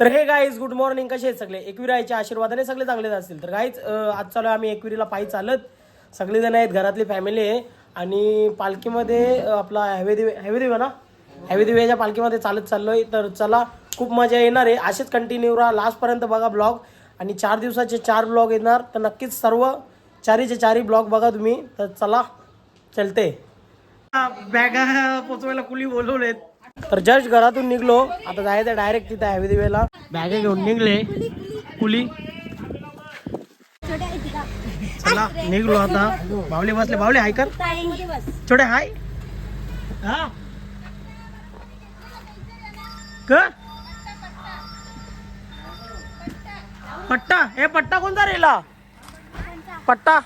तर हे guys good morning कसे आहेत सगळे? एकविरायच्या आशीर्वादाने सगळे चांगलेच असतील. तर गाईज आज चालू आहे आम्ही एकविरीला पायी चालत. सगळेजण आहेत घरातली फॅमिली आहे. आणि पालखीमध्ये आपला हॅवेदेव हॅवेदेव ना? हॅवेदेवीच्या पालखीमध्ये चालत चाललोय. तर चला खूप मजा येणार आहे. असेच कंटिन्यू राहा. लास्टपर्यंत बघा ब्लॉग आणि चार दिवसाचे चार ब्लॉग येणार. तर नक्कीच सर्व चारीचे चारी ब्लॉग बघा तुम्ही. तर चला चलते. बॅगा पोचवायला कुली बोलवलेत? तर जस्ट घरातून निघलो. आता जायचं डायरेक्ट तिथे हॅवी दिवेला बॅगा घेऊन निघले. कुली. चला निघलो आता. बावले बसले. बावले हाय कर. छोटे हाय. हा. क पट्टा. हे पट्टा कोणता रेला पट्टा.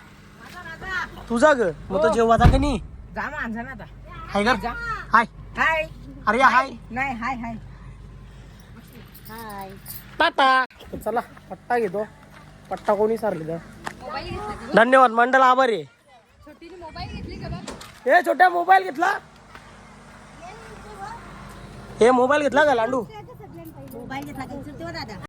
तुझा ग. मग तो जेव्हा का नाही? जा माणसा ना आता. हाय कर. हाय. हाय. अरे हाय. नाही हाय हाय. हाय. टाटा. चला पट्टा घेतो. पट्टा कोणी सारले धन्यवाद मंडळ आभारी. हे छोट्या मोबाईल घेतला. हे मोबाईल घेतला का लांडू? मोबाईल घेतला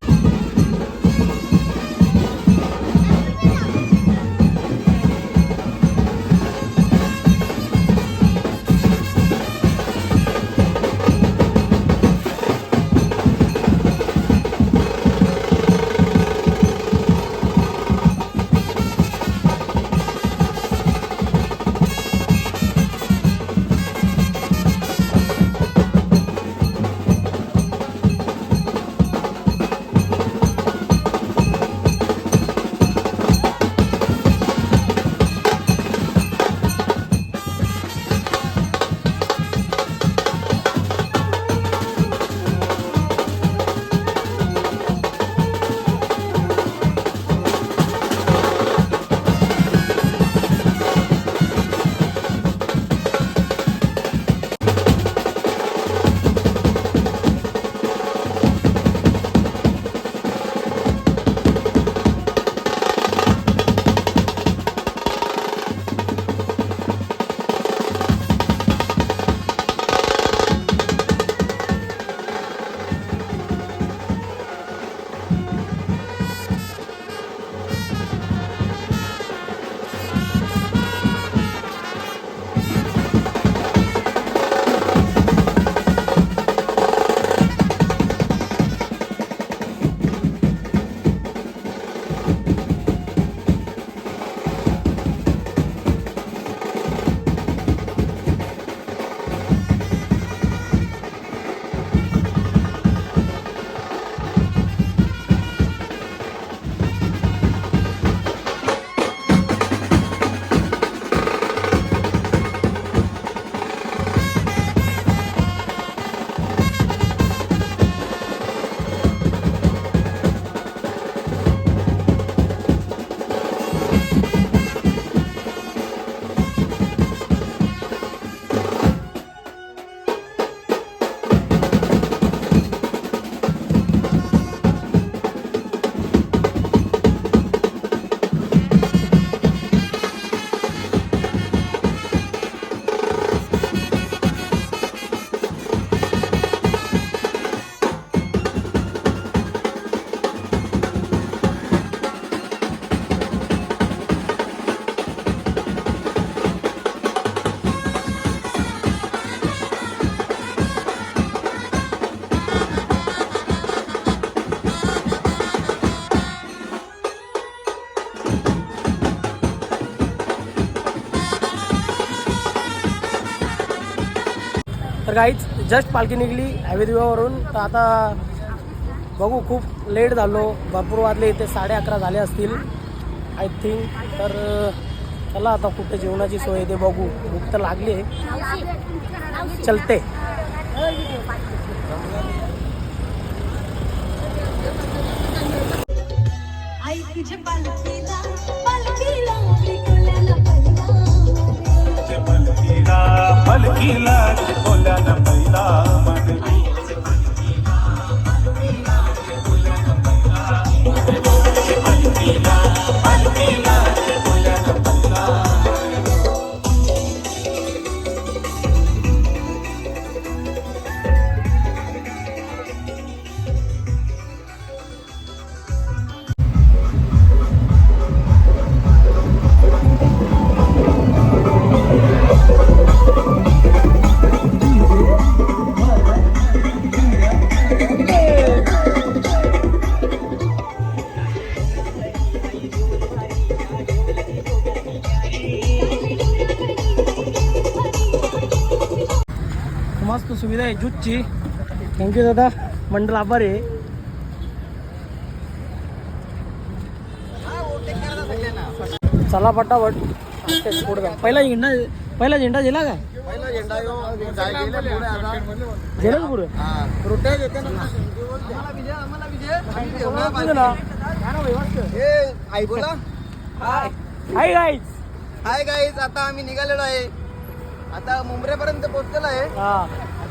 जस्ट पालखी निघली हॅवी तर आता बघू खूप लेट झालो. भरपूर वाजले इथे साडे अकरा झाले असतील आय थिंक तर चला आता कुठे जेवणाची सोय ते बघू. भूक तर लागली आहे. चलते. आई तुझ्या पालखीला पालखीला. पलकीला बोला न पहिला मन ज्यूसची थँक्यू दादा. मंडल आभार आहे. चला जा. पहिला झेंडा पहिला झेंडा दिला काय? पहिला झेंडा दिला का पुढे. हा हाय हाय गाईज हाय गाईज आता आम्ही निघालेलो आहे. आता मुंबईपर्यंत पोहोचलेलो आहे. हा.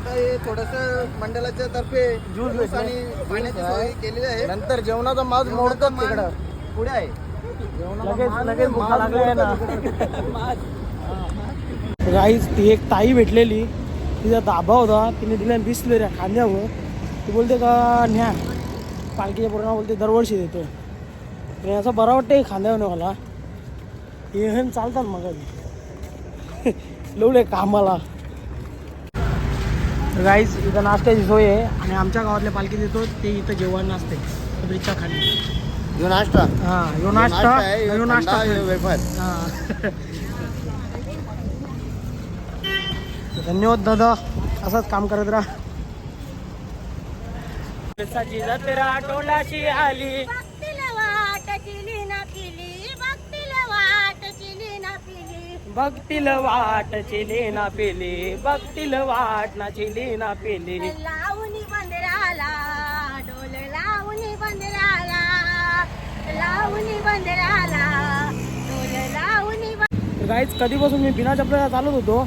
आता हे थोडस मंडळाच्या तर्फे ज्यूस ज्यूस. आणि पाण्याची सोय केलेली आहे. नंतर जेवणाचा माज मोडतो तिकडं. पुढे आहे. लगेच लगेच भुका लागल्या ना. गाईज ती एक ताई भेटलेली. तिचा दाबा होता. तिने दिल्या बिसले रे खांद्यावर. ती बोलते का न्या. पालखीच्या पूर्ण बोलते दरवर्षी देतो आणि असं बरं वाटतं खांद्यावर नाही मला हे चालतात मग लवले कामाला. गाईज इथं नाश्त्याची सोय आहे आणि आमच्या गावातल्या पालखी देतो ते इथं जेवण नाचते ब्रिजच्या खाली. यो नाश्ता. हा यो नाश्ता यो नाश्ता वेफर. हा. धन्यवाद दादा. असंच काम करत राहा. आली. बघतील वाट चिली ना पेली बघतील वाट ना चिली ना पेली. लावणी बंदराला डोल लावणी बंदराला लावणी बंदराला डोल लावणी गाईच कधीपासून मी बिना चपला चालत होतो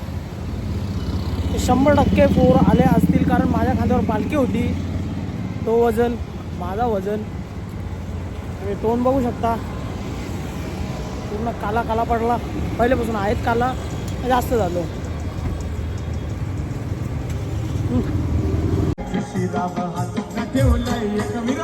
शंभर टक्के पोर आले असतील कारण माझ्या खांद्यावर पालखी होती. तो वजन माझा वजन. तुम्ही तोंड बघू शकता. पूर्ण काला काला पडला. पहिल्यापासून आहेत काला. जास्त झालो. पुन्हा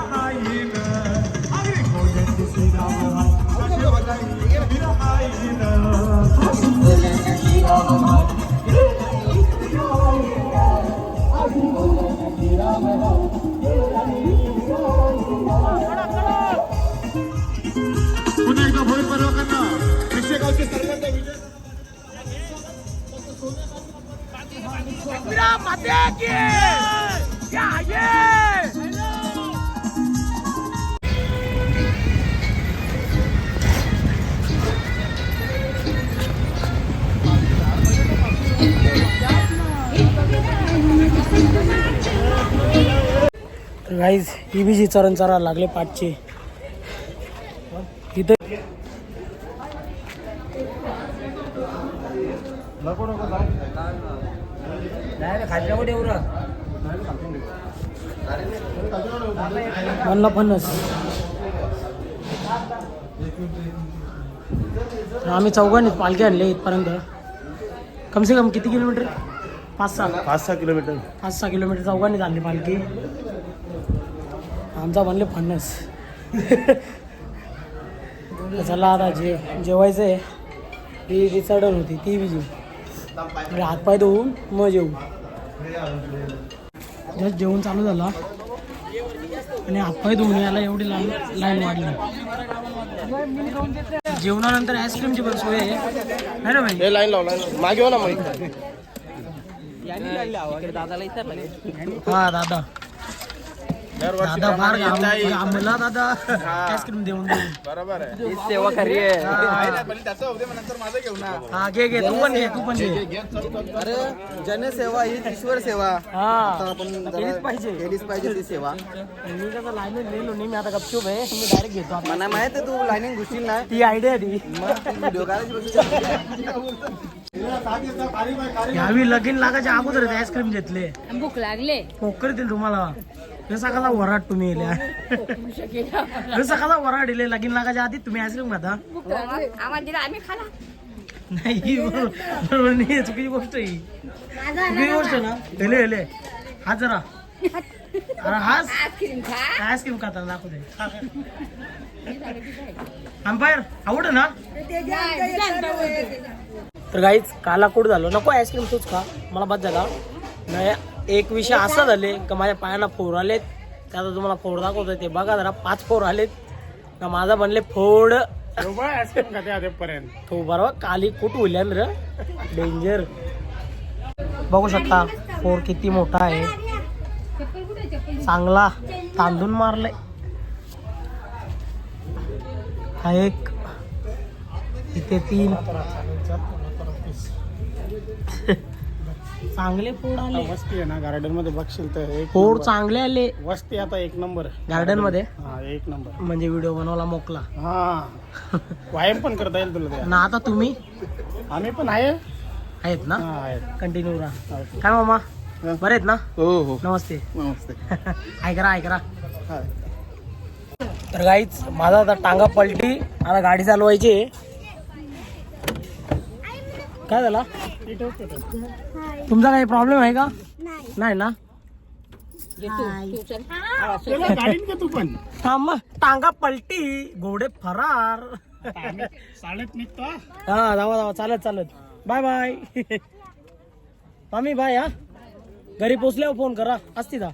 गाईज ही बी जी चरण चरा लागले पाठचे. इथं म्हणला आम्ही चौघांनी पालखी आणले इथपर्यंत. कम से कम किती किलोमीटर? पाच सहा. पाच सहा किलोमीटर. पाच सहा किलोमीटर चौघांनी चालली पालखी. आमचा म्हणले फणस चला आता जे जेवायचं आहे ती ती चढण होती ती बी म्हणजे हातपाय धुवून मग जेवू जस्ट जेवण चालू झाला. आणि हातपाय धुवून यायला एवढी लाईन लाईन वाढली. जेवणानंतर आईस्क्रीमची पण सोय आहे. है ना भाई? हे लाईन लाव लाईन मागे हो ना मग. हा दादा. दादा आईस्क्रीम देऊन बरोबर आहे. सेवा खरी आहे. हा. त्याचं होते मग नंतर माझं घेऊ ना हा घे घे तू पण घे तू पण घे. अरे जनसेवा ही ईश्वर सेवा. हा. आता आपण जरा केलीच पाहिजे. केलीच पाहिजे ती सेवा. मी कसं लाईन लिहिलो नाही मी आता गपचूप आहे. मी डायरेक्ट घेतो आता. मला माहीत आहे तू लाईनिंग घुसशील ना? ती आयडिया आहे ती. मग व्हिडिओ करायची ह्यावी लगीन लागायच्या अगोदर आईस्क्रीम घेतले भूक लागले करतील तुम्हाला कसा वराड तुम्ही येल्या कसा वराड येले लगीन लागायच्या आधी तुम्ही आईस्क्रीम खाता आम्ही खाला. नाही बरोबर नाही चुकीची गोष्ट आहे. ही. चुकीची गोष्ट आहे ना. हेले हेले हा जरा. अरे हाच आईस्क्रीम खाता दाखवू दे. अंपायर आवड ना? तर गाईच काला कोड झालो. नको आईस्क्रीम तूच खा. मला बाद झाला. नाही एक विषय असा झाले का माझ्या पायाला फोर आलेत. ते आता तुम्हाला फोर दाखवतोय ते बघा जरा. पाच फोर आलेत. का माझा बनले फोड. तो बरोबर काली कुठ उल्यान र? डेंजर बघू शकता फोर किती मोठा आहे. चांगला. तांदून मारले हा एक. इथे तीन. चांगले फोड आले. वस्ती आहे ना गार्डनमध्ये बघशील तर एक फोड. चांगले आले. वस्ती आता एक नंबर. गार्डनमध्ये? हा एक नंबर म्हणजे व्हिडिओ बनवला मोकला. हा. व्यायाम पण करता येईल तुला ना आता तुम्ही? आम्ही पण आहे. आहेत ना? हा कंटिन्यू राहा. काय मामा. बरे आहेत ना? हो हो. नमस्ते. नमस्ते. ऐकरा ऐकरा. तर गाईच माझा आता टांगा पलटी आता गाडी चालवायची. आहे. काय झाला? तुमचा काही प्रॉब्लेम आहे का? नाही. ना? चला, गाडीत घे तू पण? थांब. टांगा पलटी घोडे फरार. चालत निघतो हा. हा जावा जावा. चालत चालत. बाय बाय मामी बाय हा. घरी पोचल्यावर फोन करा. असती जा.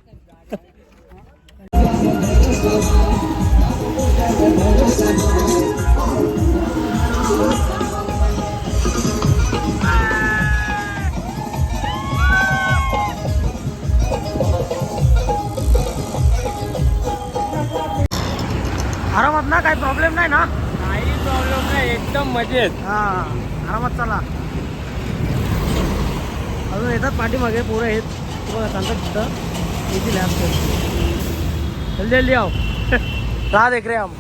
आरामात ना काही प्रॉब्लेम नाही ना? काही प्रॉब्लेम नाही एकदम मजेत. हा आरामात चला. अजून येतात पाठीमागे पोरं आहेत. बघा सांगतात तिथं. येतील ॲप जल्दी जल्दी आव राहा देख रे हम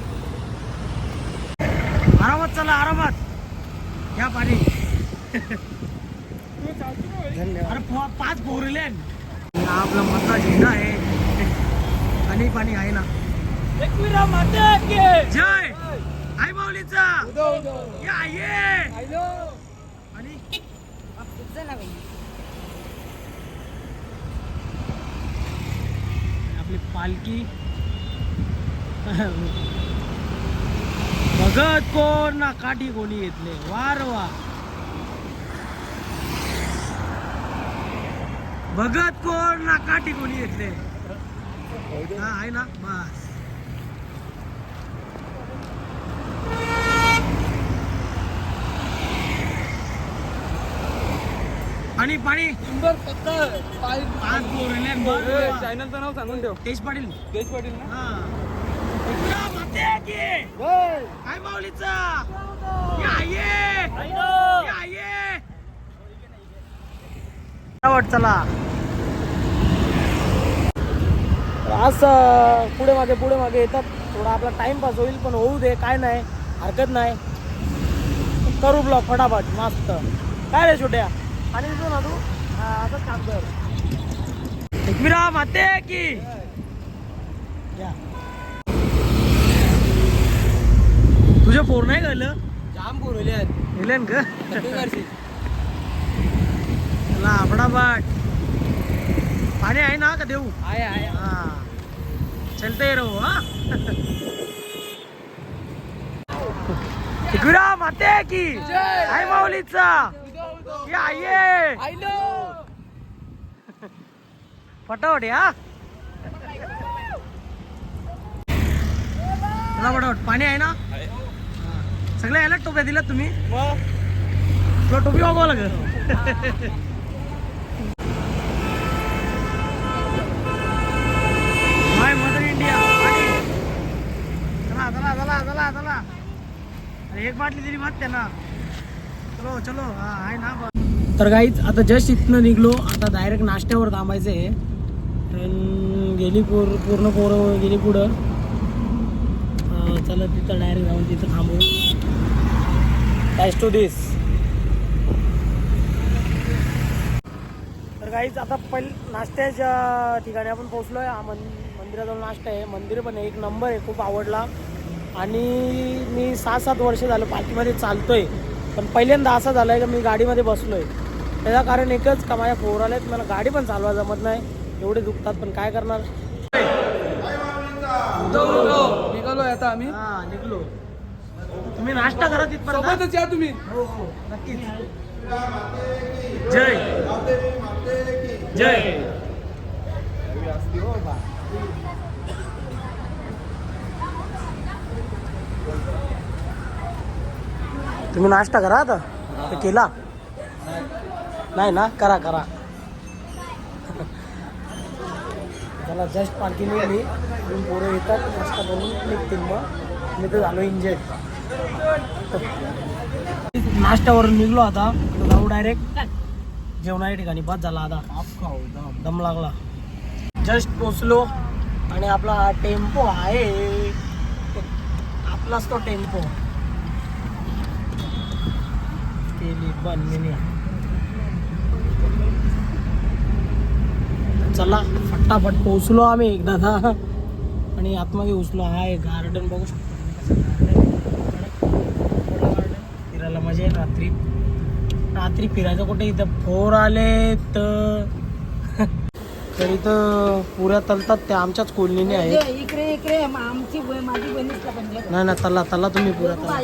आरामात चला आरामात. या पाणी. अरे पो- पाच पोरले आपला मधला झेंडा आहे. आणि पाणी आहे ना. जय। आई माऊलीचा। या ये। आणि आपली पालखी. बघत कोण ना काठी कोणी घेतले? वार वा बघत कोण ना काठी कोणी घेतले? हा आहे ना? बस. आणि पाणी. पाच बोरले चॅनलचं नाव सांगून ठेव. तेज पाटील. तेज पाटील ना? हा. एकदा माते की? काय माऊलीचा? या ये. या ये. वाट चला. असं पुढे मागे पुढे मागे येतात. थोडा आपला टाइमपास होईल पण होऊ दे काय नाही. हरकत नाही. करू ब्लॉग फटाफट मस्त. काय रे छोट्या? आणि तू ना तू असंच काम कर. एकविरा माते की. तुझे फोन नाही गेलं जाम बोलले आहेत. गेलं का? चला फटाफट पाणी आहे ना का देऊ? आहे आहे. हा. चलते रहो हा. एकविरा माते की? आई माऊलीचा. या ये फटाफट या चला फटाफट पाणी आहे ना? सगळ्या याला टोप्या दिल्यात तुम्ही? तुला टोपी वागवा लागेल. My mother India. चला चला चला चला चला. एक बाटली दिली मत त्यांना. तर काहीच आता जस्ट इथनं निघलो. आता डायरेक्ट नाश्त्यावर थांबायचं आहे ट्रेन गेली पूर पूर्ण पोरं गेली पुढं. चला तिथं डायरेक्ट जाऊन तिथं थांबू. टू दिस तर काहीच आता पहिल नाश्त्याच्या ठिकाणी आपण पोहोचलो आहे मन मंदिराजवळ नाश्ता आहे. मंदिर पण एक नंबर आहे. खूप आवडला. आणि मी सात सात वर्ष झालं पालखीमध्ये चालतोय. पण पहिल्यांदा असं झालं आहे का मी गाडीमध्ये बसलो आहे त्याचं कारण एकच का माझ्या पोराला मला गाडी पण चालवा जमत नाही. एवढे दुखतात पण काय करणार? निघालोय आता आम्ही. हा निघलो. तुम्ही नाश्ता करा तिथपर्यंत. सोबतच या तुम्ही. हो हो नक्कीच. जय. जय. तुम्ही नाश्ता करा आता. तर केला. नाही ना करा करा. त्याला जस्ट पार्किंग मी पोरं येतात नाश्ता करून निघतील मग. मी तर झालो इंजॉय नाश्त्यावरून निघलो आता. जाऊ डायरेक्ट जेवणाच्या ठिकाणी बस झाला आता. दम लागला. जस्ट पोचलो आणि आपला टेम्पो आहे. आपलाच तो टेम्पो. चला फटाफट पोचलो आम्ही एकदा ना आणि आतमध्ये घुसलो. हा एक गार्डन बघू शकतो फिरायला मजा येईल रात्री. रात्री फिरायचं कुठे? इथं फोर आले तर तर इथं पुऱ्या तलतात त्या आमच्याच कोलनीने आहेत. इकडे इकडे आमची माझी बहिणीच नाही ना तल्ला तल्ला तुम्ही पुऱ्या तल्ला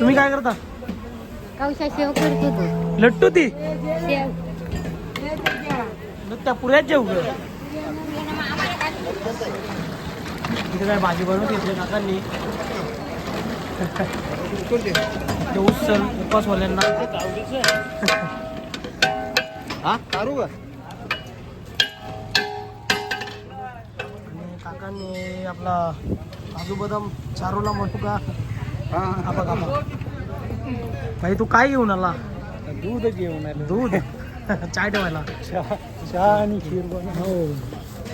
तुम्ही काय करता? कौशा शेव करतो तो लट्टू ती? शेव त्या पुऱ्यात जेव इथे काय भाजी बनवून घेतली काकांनी? ते उचल उपासवाल्यांना हा? काढू का? आणि काकांनी आपला काजू बदाम चारूला म्हणू का? हा. बघा. भाई तू काय घेऊन आला? दूध घेऊन आलो. दूध? चाय ठेवायला. चहा आणि खीर बनव हो.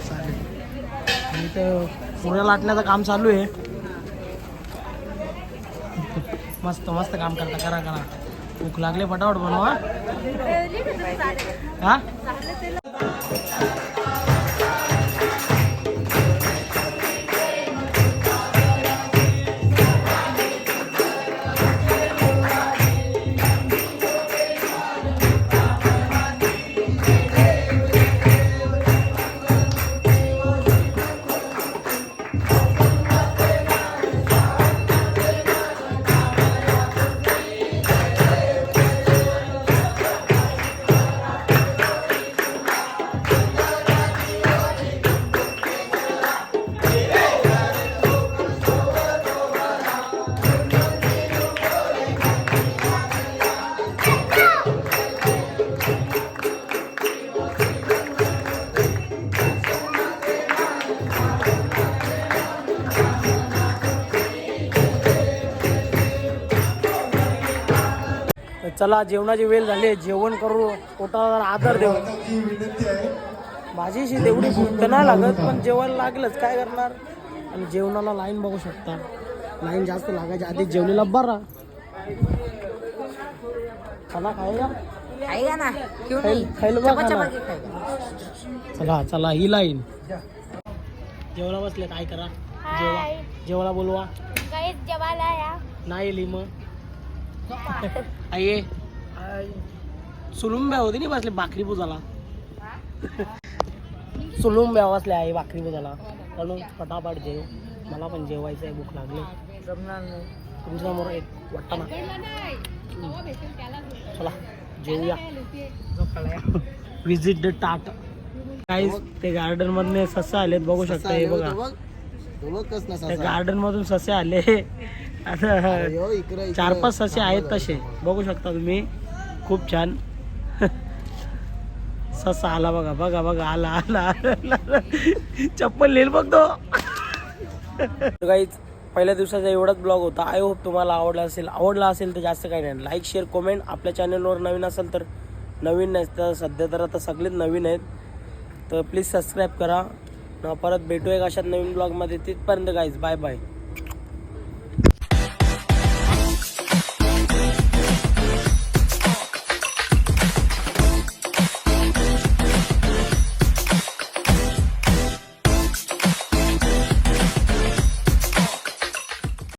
चालेल. आणि इथं पुऱ्या लाटण्याचं काम चालू आहे. मस्त मस्त काम करता. करा करा. भूक लागले पटापट बनवा. हा? चला जेवणाची वेळ झाली आहे. जेवण करू. पोटाला आदर देऊ. ही विनंती आहे. भाजीशी तेवढी भूक तर नाही लागत पण जेवण लागलंच. काय करणार? आणि जेवणाला लाईन बघू शकता. लाईन जास्त लागायच्या आधी जेवलेला बरा. खायला ना? खाना. खाईगा चला चला ही लाईन जेवला बसले काय करा? जेवा जेवायला बोलवा. नाही आली मग आई सुलुंब्या होती नाही बसले भाकरी पुजाला. सुलुंब्या बसल्या आई भाकरी पुजाला. म्हणून फटाफट जेव. मला पण जेवायचं आहे भूक लागली. तुमच्यासमोर एक वाटतं ना. चला जेवूया. विजिट द टाट काही ते गार्डन मधले सस्या आलेत बघू शकता हे बघा तो बघ. कस ना त्या गार्डन मधून ससे आले. आता चार पाच ससे आहेत तसे. बघू शकता तुम्ही. खूप छान. ससा आला बघा बघा बघा आला आला आला, आला. चप्पल लिहिल बघ तो. काहीच पहिल्या दिवसाचा एवढाच ब्लॉग होता. आय होप तुम्हाला आवडला असेल. आवडला असेल तर जास्त काही नाही. लाईक शेअर कमेंट आपल्या चॅनलवर नवीन असेल तर नवीन नाही तर सध्या तर आता सगळेच नवीन आहेत. तर प्लीज सबस्क्राईब करा. परत भेटूया एक अशात नवीन ब्लॉगमध्ये तिथपर्यंत गाईज बाय बाय